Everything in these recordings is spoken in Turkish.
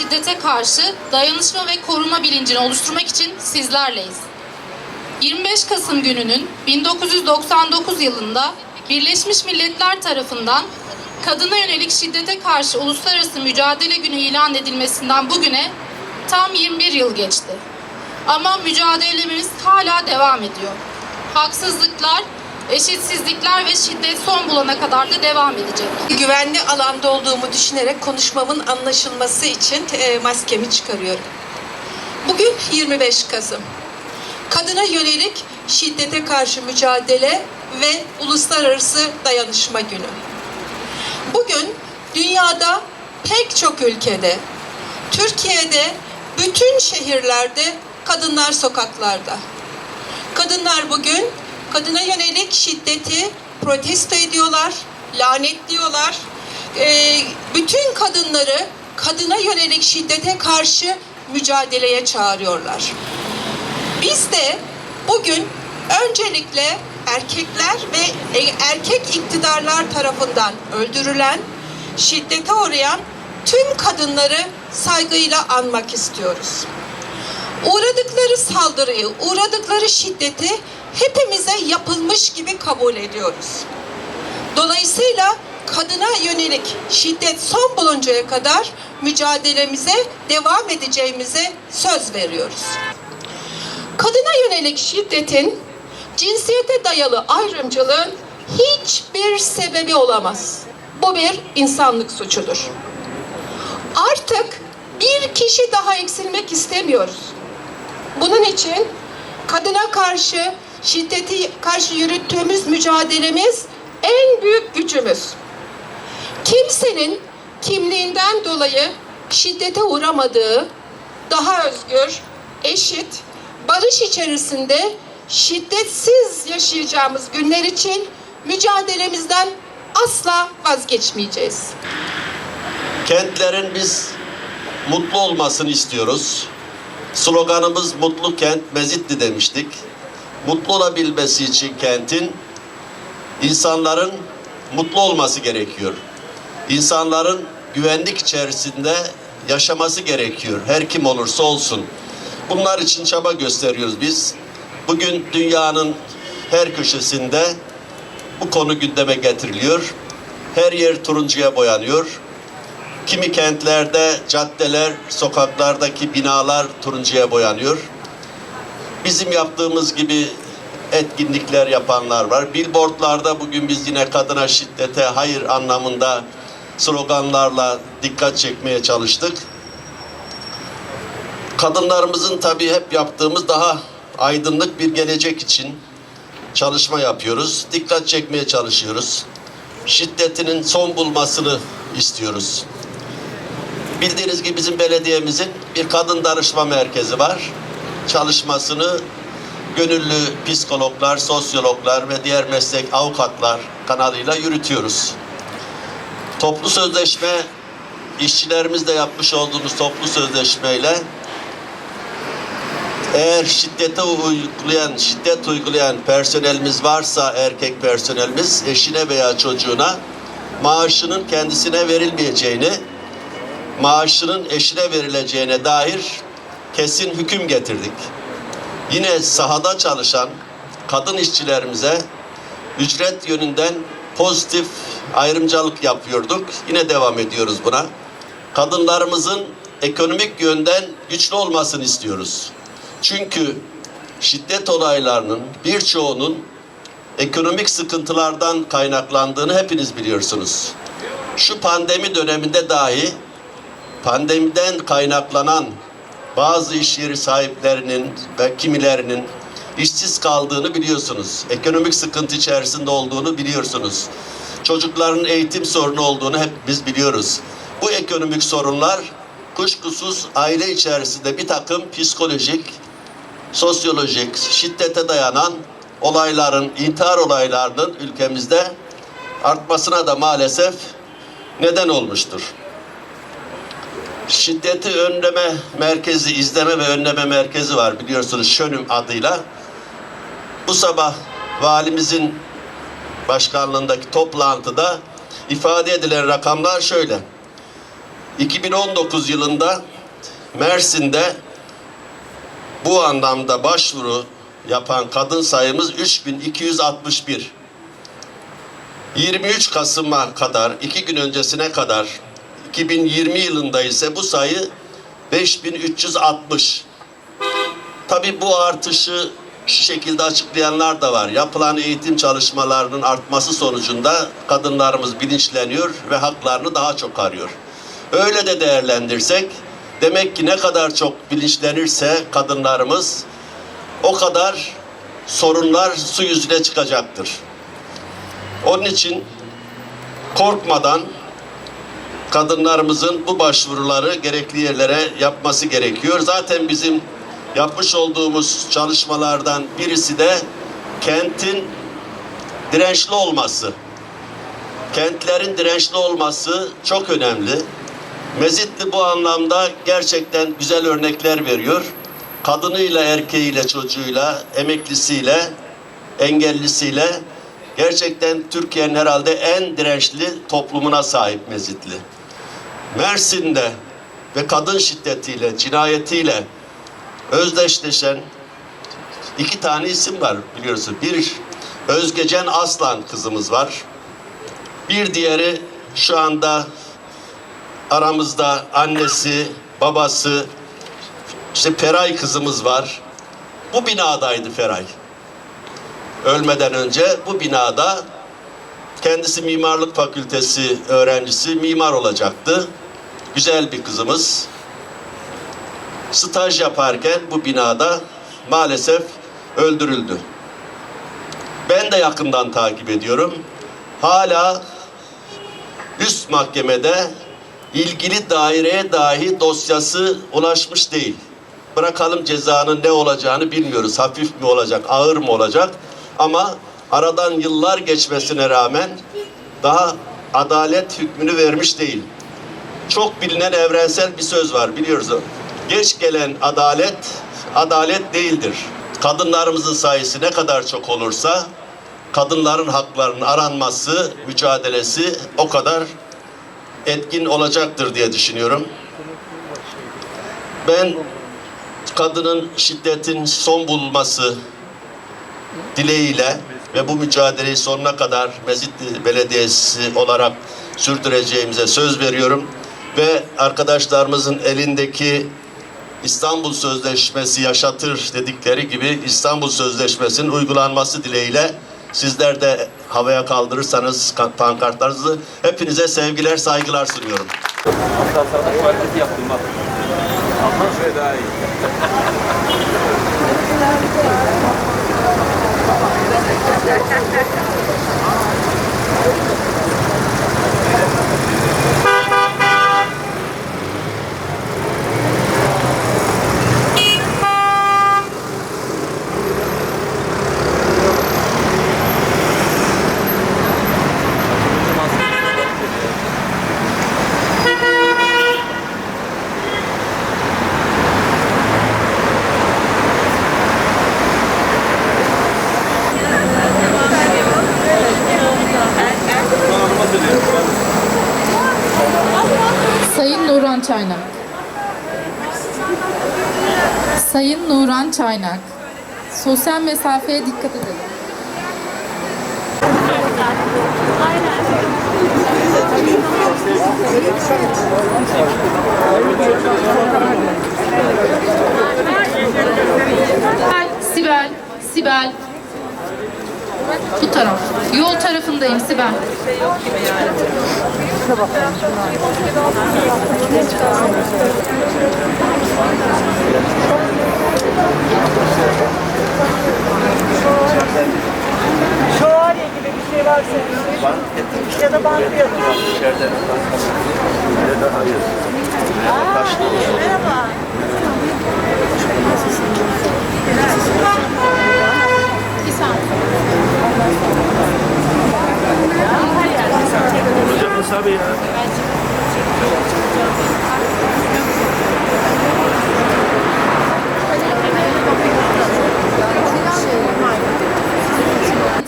şiddete karşı dayanışma ve koruma bilincini oluşturmak için sizlerleyiz. 25 Kasım gününün 1999 yılında Birleşmiş Milletler tarafından kadına yönelik şiddete karşı uluslararası mücadele günü ilan edilmesinden bugüne tam 21 yıl geçti. Ama mücadelemiz hala devam ediyor. Haksızlıklar, eşitsizlikler ve şiddet son bulana kadar da devam edecek. güvenli alanda olduğumu düşünerek konuşmamın anlaşılması için e, maskemi çıkarıyorum. Bugün 25 Kasım. Kadına yönelik şiddete karşı mücadele ve uluslararası dayanışma günü. Bugün dünyada pek çok ülkede, Türkiye'de bütün şehirlerde kadınlar sokaklarda. Kadınlar bugün kadına yönelik şiddeti protesto ediyorlar, lanetliyorlar. Ee, bütün kadınları kadına yönelik şiddete karşı mücadeleye çağırıyorlar. Biz de bugün öncelikle erkekler ve e- erkek iktidarlar tarafından öldürülen, şiddete uğrayan tüm kadınları saygıyla anmak istiyoruz uğradıkları saldırıyı, uğradıkları şiddeti hepimize yapılmış gibi kabul ediyoruz. Dolayısıyla kadına yönelik şiddet son buluncaya kadar mücadelemize devam edeceğimize söz veriyoruz. Kadına yönelik şiddetin cinsiyete dayalı ayrımcılığın hiçbir sebebi olamaz. Bu bir insanlık suçudur. Artık bir kişi daha eksilmek istemiyoruz. Bunun için kadına karşı şiddeti karşı yürüttüğümüz mücadelemiz en büyük gücümüz. Kimsenin kimliğinden dolayı şiddete uğramadığı, daha özgür, eşit, barış içerisinde şiddetsiz yaşayacağımız günler için mücadelemizden asla vazgeçmeyeceğiz. Kentlerin biz mutlu olmasını istiyoruz. Sloganımız mutlu kent Mezitli demiştik. Mutlu olabilmesi için kentin insanların mutlu olması gerekiyor. İnsanların güvenlik içerisinde yaşaması gerekiyor. Her kim olursa olsun. Bunlar için çaba gösteriyoruz biz. Bugün dünyanın her köşesinde bu konu gündeme getiriliyor. Her yer turuncuya boyanıyor. Kimi kentlerde caddeler, sokaklardaki binalar turuncuya boyanıyor. Bizim yaptığımız gibi etkinlikler yapanlar var. Billboardlarda bugün biz yine kadına şiddete hayır anlamında sloganlarla dikkat çekmeye çalıştık. Kadınlarımızın tabii hep yaptığımız daha aydınlık bir gelecek için çalışma yapıyoruz. Dikkat çekmeye çalışıyoruz. Şiddetinin son bulmasını istiyoruz. Bildiğiniz gibi bizim belediyemizin bir kadın danışma merkezi var. Çalışmasını gönüllü psikologlar, sosyologlar ve diğer meslek avukatlar kanalıyla yürütüyoruz. Toplu sözleşme işçilerimizle yapmış olduğumuz toplu sözleşmeyle eğer şiddete uygulayan, şiddet uygulayan personelimiz varsa erkek personelimiz eşine veya çocuğuna maaşının kendisine verilmeyeceğini maaşının eşine verileceğine dair kesin hüküm getirdik. Yine sahada çalışan kadın işçilerimize ücret yönünden pozitif ayrımcılık yapıyorduk. Yine devam ediyoruz buna. Kadınlarımızın ekonomik yönden güçlü olmasını istiyoruz. Çünkü şiddet olaylarının birçoğunun ekonomik sıkıntılardan kaynaklandığını hepiniz biliyorsunuz. Şu pandemi döneminde dahi pandemiden kaynaklanan bazı iş yeri sahiplerinin ve kimilerinin işsiz kaldığını biliyorsunuz. Ekonomik sıkıntı içerisinde olduğunu biliyorsunuz. Çocukların eğitim sorunu olduğunu hep biz biliyoruz. Bu ekonomik sorunlar kuşkusuz aile içerisinde bir takım psikolojik, sosyolojik, şiddete dayanan olayların, intihar olaylarının ülkemizde artmasına da maalesef neden olmuştur şiddeti önleme merkezi, izleme ve önleme merkezi var biliyorsunuz Şönüm adıyla. Bu sabah valimizin başkanlığındaki toplantıda ifade edilen rakamlar şöyle. 2019 yılında Mersin'de bu anlamda başvuru yapan kadın sayımız 3261. 23 Kasım'a kadar, iki gün öncesine kadar 2020 yılında ise bu sayı 5360. Tabii bu artışı şu şekilde açıklayanlar da var. Yapılan eğitim çalışmalarının artması sonucunda kadınlarımız bilinçleniyor ve haklarını daha çok arıyor. Öyle de değerlendirsek demek ki ne kadar çok bilinçlenirse kadınlarımız o kadar sorunlar su yüzüne çıkacaktır. Onun için korkmadan kadınlarımızın bu başvuruları gerekli yerlere yapması gerekiyor. Zaten bizim yapmış olduğumuz çalışmalardan birisi de kentin dirençli olması. Kentlerin dirençli olması çok önemli. Mezitli bu anlamda gerçekten güzel örnekler veriyor. Kadınıyla, erkeğiyle, çocuğuyla, emeklisiyle, engellisiyle gerçekten Türkiye'nin herhalde en dirençli toplumuna sahip Mezitli. Mersin'de ve kadın şiddetiyle, cinayetiyle özdeşleşen iki tane isim var biliyorsun. Bir Özgecen Aslan kızımız var. Bir diğeri şu anda aramızda annesi, babası, işte Feray kızımız var. Bu binadaydı Feray. Ölmeden önce bu binada kendisi mimarlık fakültesi öğrencisi mimar olacaktı. Güzel bir kızımız. Staj yaparken bu binada maalesef öldürüldü. Ben de yakından takip ediyorum. Hala üst mahkemede ilgili daireye dahi dosyası ulaşmış değil. Bırakalım cezanın ne olacağını bilmiyoruz. Hafif mi olacak, ağır mı olacak? Ama aradan yıllar geçmesine rağmen daha adalet hükmünü vermiş değil. Çok bilinen evrensel bir söz var biliyoruz. Geç gelen adalet adalet değildir. Kadınlarımızın sayısı ne kadar çok olursa kadınların haklarının aranması, mücadelesi o kadar etkin olacaktır diye düşünüyorum. Ben kadının şiddetin son bulması dileğiyle ve bu mücadeleyi sonuna kadar Mezitli Belediyesi olarak sürdüreceğimize söz veriyorum. Ve arkadaşlarımızın elindeki İstanbul Sözleşmesi yaşatır dedikleri gibi İstanbul Sözleşmesi'nin uygulanması dileğiyle sizler de havaya kaldırırsanız pankartlarınızı hepinize sevgiler saygılar sunuyorum. Hatta sana tuvaleti yaptım bak. Ondan sonra daha iyi. Sayın Nuran Çaynak. Sayın Nuran Çaynak. Sosyal mesafeye dikkat edelim. Sibel, Sibel. Bu taraf. Yol tarafındayım Sibel.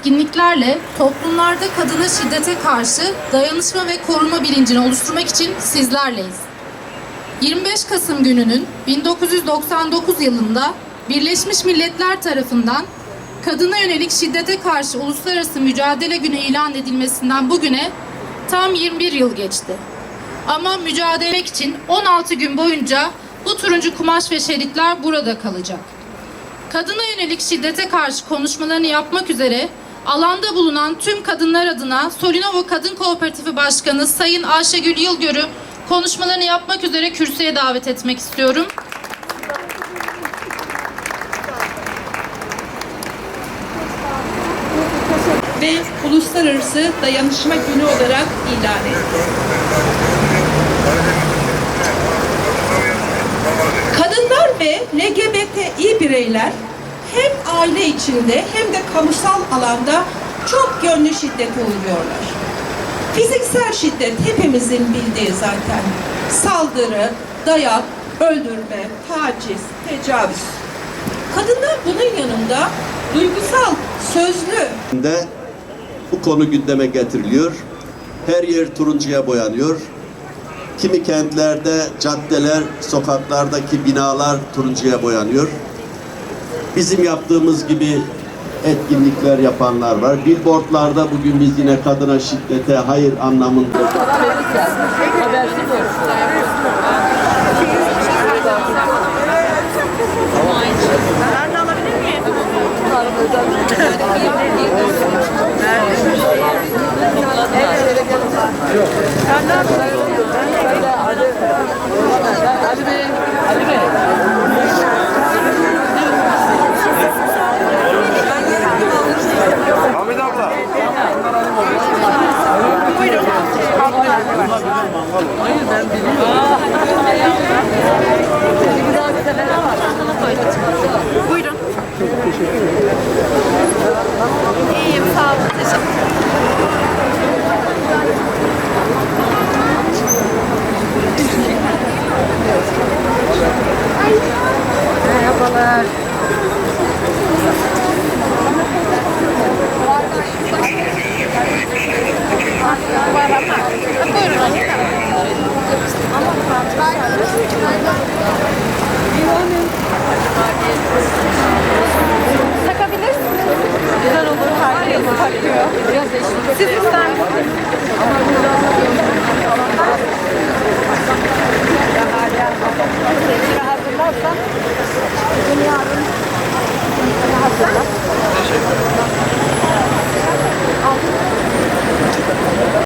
Etkinliklerle toplumlarda kadına şiddete karşı dayanışma ve koruma bilincini oluşturmak için sizlerleyiz. 25 Kasım gününün 1999 yılında Birleşmiş Milletler tarafından kadına yönelik şiddete karşı Uluslararası Mücadele Günü ilan edilmesinden bugüne tam 21 yıl geçti. Ama mücadele için 16 gün boyunca bu turuncu kumaş ve şeritler burada kalacak. Kadına yönelik şiddete karşı konuşmalarını yapmak üzere alanda bulunan tüm kadınlar adına Solinova Kadın Kooperatifi Başkanı Sayın Ayşegül Yılgör'ü konuşmalarını yapmak üzere kürsüye davet etmek istiyorum. Ve Uluslararası Dayanışma Günü olarak ilan etti. Kadınlar ve LGBTİ bireyler hem aile içinde hem de kamusal alanda çok yönlü şiddete uğruyorlar. Fiziksel şiddet hepimizin bildiği zaten. Saldırı, dayak, öldürme, taciz, tecavüz. Kadınlar bunun yanında duygusal, sözlü, de bu konu gündeme getiriliyor. Her yer turuncuya boyanıyor. Kimi kentlerde, caddeler, sokaklardaki binalar turuncuya boyanıyor. Bizim yaptığımız gibi etkinlikler yapanlar var. Billboardlarda bugün biz yine kadına şiddete hayır anlamında. Ben? Sen ne yapıyorsun?